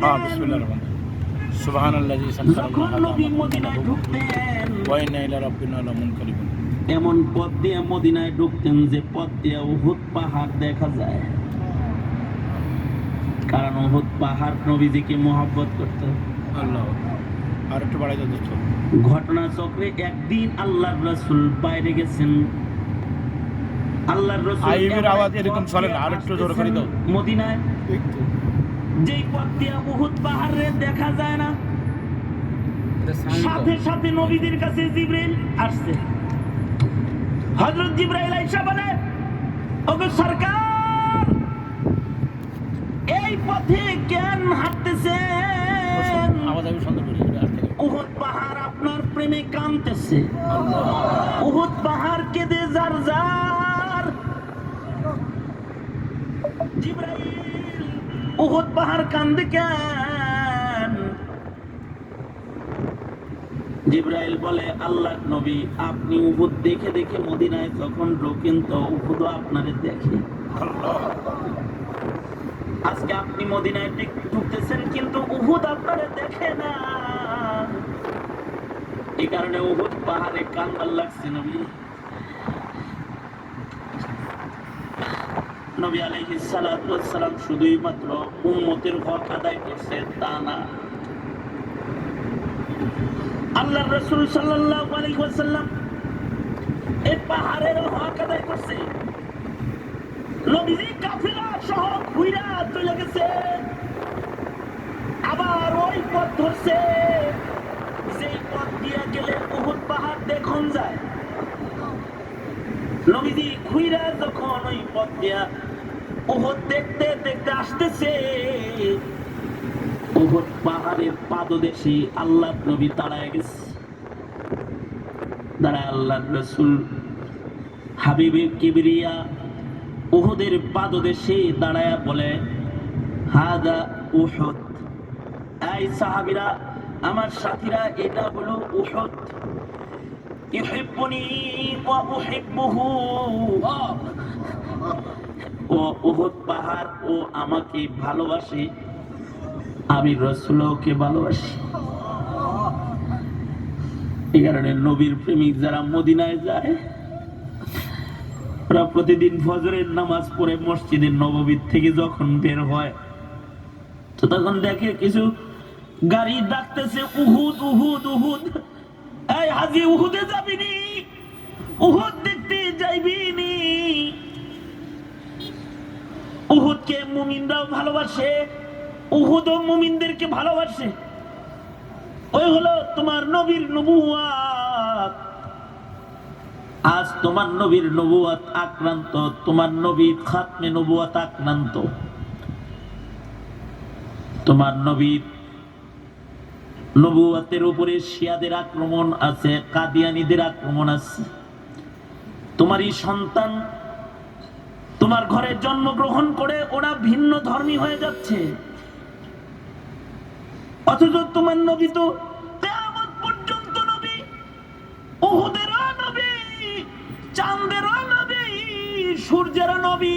হ্যাঁ এমন পথ দিয়ে মদিনায় ঢুকতেন যে পথ দিয়ে উহুদ পাহাড় দেখা যায়। কারণ উহুদ পাহাড় নবীজিকে মোহাব্বত করত আল্লাহ আর একটু বাড়াই দাও দোস্ত ঘটনা চক্রে একদিন আল্লাহ রসুল বাইরে গেছেন। আল্লাহ রসুল আইবের আওয়াজ এরকম চলে না, আরেকটু জোরে করে দাও। মদিনায়। যেই পথ দিয়ে উহুদ পাহাড়ে দেখা যায় না সাথে সাথে নবীদের কাছে জিব্রাইল আসছে। হযরত জিব্রাইল আয়েশা বলে ওগো সরকার এই পথে কেন হাঁটতেছেন? আওয়াজ আমি আসতে দাও। উহুদ পাহাড় আপনার প্রেমে কাঁদতেছে। উহুদ পাহাড় কেঁদে যার যার। জিব্রাইল, উহুদ পাহাড় কান্দে কেন? জিব্রাইল বলে আল্লাহ নবী, আপনি উহুদ দেখে দেখে মদিনায় যখন ঢোকেন তো উহুদ আপনারে দেখে। আজকে আপনি মদিনায় ঢুক- ঢুকতেছেন কিন্তু উহুদ আপনারে দেখে না। এই কারণে পাহাড়ে লাগছে নবী নবী সালাম শুধুই মাত্র উম্মতের হক আদায় করছে, তা না। আল্লাহর রাসূল সাল্লাল্লাহু আলাইহি ওয়াসাল্লাম এই পাহাড়ের হক আদায় করছে। নবীজি কাফিলা সহ ঘুইরা চলে গেছে। আবার ওই পথ ধরছে যেই পথ দিয়ে গেলে উহুদ পাহাড় দেখুন যায়। নবীজি ঘুইরা যখন ওই পথ দিয়া দেখতে দেখতে আসতেছে পাহাড়ের পাদদেশে আল্লাহ নবী দাঁড়ায় গেছে। দাঁড়ায় আল্লাহ রসুল হাবিবে পাদদেশে দাঁড়ায়া বলে, হাদা উহুদ। এই সাহাবীরা, আমার সাথীরা, এটা হলো উহুদ। ওয়া উহিব্বুহু। ও উহুদ পাহাড়, ও আমাকে ভালোবাসে। আমি রসুলকে ভালোবাসি। এই কারণে নবীর প্রেমিক যারা মদিনায় যায়, ওরা প্রতিদিন ফজরের নামাজ পড়ে মসজিদের নববীর থেকে যখন বের হয়, তো তখন দেখে কিছু গাড়ি ডাকতেছে, উহুদ উহুদ উহুদ। এই হাজি উহুদে যাবিনি। উহুদ দেখতে যাইবিনি। উহুদকে মুমিনরাও ভালোবাসে, উহুদও মুমিনদেরকে ভালোবাসে। ওই হলো তোমার নবীর নবুয়াত আজ তোমার নবীর নবুয়াত আক্রান্ত, তোমার নবী খাতমে নবুয়াত আক্রান্ত। তোমার নবীর নবুয়াতের উপরে শিয়াদের আক্রমণ আছে, কাদিয়ানীদের আক্রমণ আছে। তোমারই সন্তান তোমার ঘরে জন্মগ্রহণ করে ওরা ভিন্ন ধর্মী হয়ে যাচ্ছে। অথচ তোমার নবী তো পর্যন্ত নবী উহুদেরও নবী চাঁদেরও নবী সূর্যেরও নবী।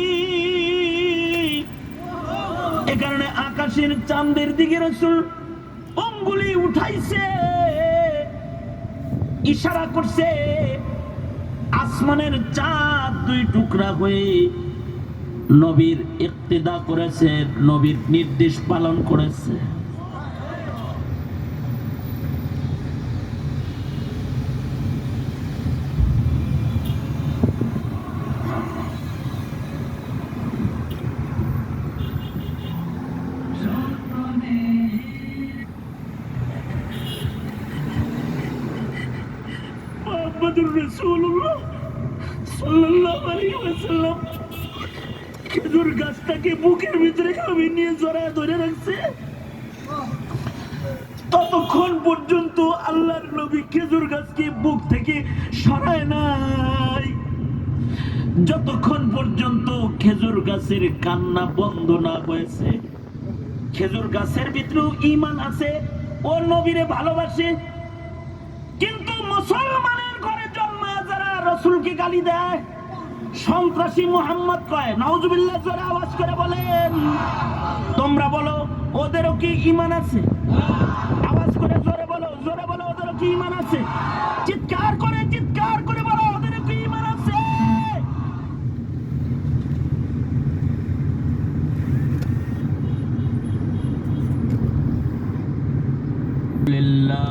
এ কারণে আকাশের চাঁদের দিকে রসুল অঙ্গুলি উঠাইছে, ইশারা করছে, আসমানের চাঁদ দুই টুকরা হয়ে নবীর ইক্তেদা করেছে, নবীর নির্দেশ পালন করেছে। মোহাম্মদুর রাসূলুল্লাহ সাল্লাল্লাহু আলাইহি ওয়াসাল্লাম খেজুর গাছটাকে বুকের ভিতরে খাবি নিয়ে জড়ায় ধরে রাখছে? ততক্ষণ পর্যন্ত আল্লাহর নবী খেজুর গাছকে বুক থেকে সরায় নাই। যতক্ষণ পর্যন্ত খেজুর গাছের কান্না বন্ধ না হয়েছে, খেজুর গাছের ভিতরেও ইমান আছে, ও নবীরে ভালোবাসে, কিন্তু মুসলমানের ঘরে জন্মায় যারা রসুলকে গালি দেয়, সন্ত্রাসী মোহাম্মদ কয়, নাউজুবিল্লাহ, জোরে আওয়াজ করে বলেন। তোমরা বলো, ওদেরও কি ইমান আছে? আওয়াজ করে জোরে বলো জোরে বলো, ওদেরও কি ইমান আছে? চিৎকার করে চিৎকার করে বলো ওদের কি ইমান আছে? লিল্লাহ